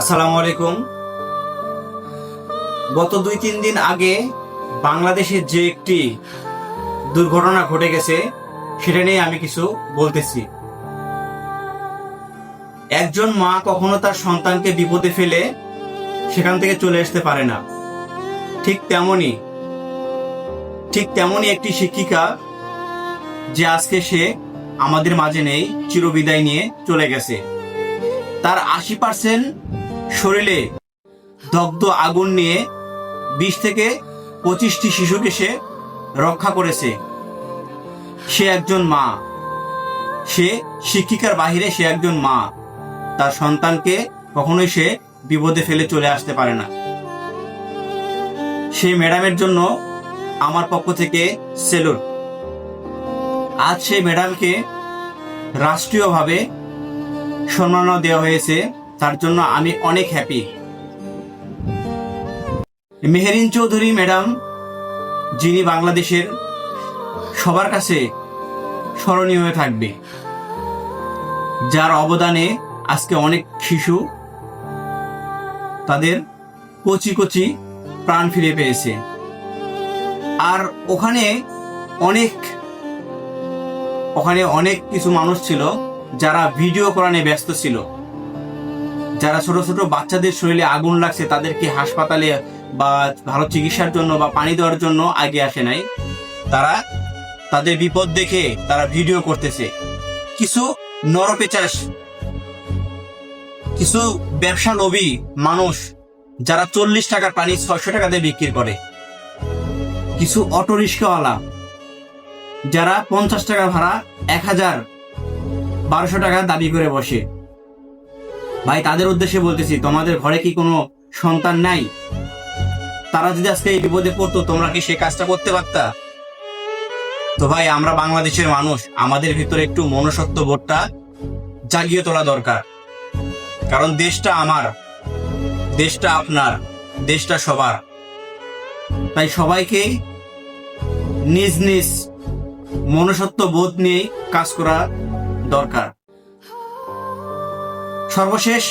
আসসালামু আলাইকুম। গত দুই তিন দিন আগে বাংলাদেশে যে একটি দুর্ঘটনা ঘটে গেছে, সেটা নিয়ে আমি কিছু বলতেছি। একজন মা কখনো তার সন্তানকে বিপদে ফেলে সেখান থেকে চলে আসতে পারে না। ঠিক তেমনি ঠিক তেমনই একটি শিক্ষিকা যে আজকে সে আমাদের মাঝে নেই, চিরবিদায় নিয়ে চলে গেছে। তার আশি পার্সেন্ট শরীরে দগ্ধ আগুন নিয়ে বিশ থেকে পঁচিশটি শিশুকে সে রক্ষা করেছে। সে একজন মা। সে শিক্ষিকার বাহিরে সে একজন মা। তার সন্তানকে কখনোই সে বিপদে ফেলে চলে আসতে পারে না। সেই ম্যাডামের জন্য আমার পক্ষ থেকে সেলুট। আজ সেই ম্যাডামকে রাষ্ট্রীয়ভাবে সম্মাননা দেওয়া হয়েছে। তার জন্য আমি অনেক হ্যাপি মেহেরিন চৌধুরী ম্যাডাম যিনি বাংলাদেশের সবার কাছে স্মরণীয় হয়ে থাকবে, যার অবদানে আজকে অনেক শিশু তাদের কচি কচি প্রাণ ফিরে পেয়েছে। আর ওখানে অনেক ওখানে অনেক কিছু মানুষ ছিল যারা ভিডিও করানে ব্যস্ত ছিল। যারা ছোট ছোট বাচ্চাদের শরীরে আগুন লাগছে, তাদেরকে হাসপাতালে বা ভালো চিকিৎসার জন্য বা পানি দেওয়ার জন্য আগে আসে নাই। তারা তাদের বিপদ দেখে তারা ভিডিও করতেছে। কিছু নরপেচাস, কিছু ব্যবসা লোভী মানুষ যারা চল্লিশ টাকার পানি ছয়শো টাকা দিয়ে বিক্রি করে। কিছু অটো রিক্সাওয়ালা যারা পঞ্চাশ টাকা ভাড়া এক হাজার বারোশো টাকা দাবি করে বসে। ভাই, তাদের উদ্দেশ্যে বলতেছি, তোমাদের ঘরে কি কোনো সন্তান নাই? তারা যদি আজকে এই বিপদে পড়তো, তোমরা কি সে কাজটা করতে পারতা? তো ভাই, আমরা বাংলাদেশের মানুষ, আমাদের ভিতরে একটু মনসত্ব বোধটা জাগিয়ে তোলা দরকার। কারণ দেশটা আমার, দেশটা আপনার, দেশটা সবার। তাই সবাইকে নিজ নিজ মনুষ্যত্ব বোধ নিয়ে কাজ করা দরকার। সর্বশেষ,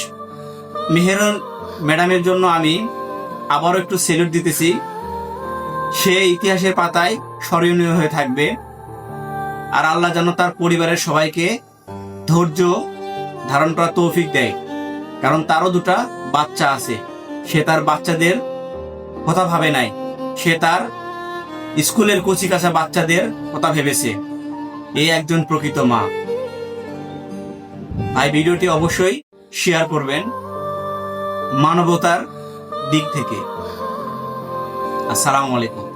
মেহেরন ম্যাডামের জন্য আমি আবারও একটু সেলুট দিতেছি। সে ইতিহাসের পাতায় স্মরণীয় হয়ে থাকবে। আর আল্লাহ যেন তার পরিবারের সবাইকে ধৈর্য, ধারণ করার তৌফিক দেয়। কারণ তারও দুটা বাচ্চা আছে। সে তার বাচ্চাদের কথা ভাবে নাই। সে তার স্কুলের কচি কাঁচা বাচ্চাদের কথা ভেবেছে। এই একজন প্রকৃত মা। ভাই ভিডিওটি অবশ্যই শেয়ার করবেন মানবতার দিক থেকে। আসসালামু আলাইকুম।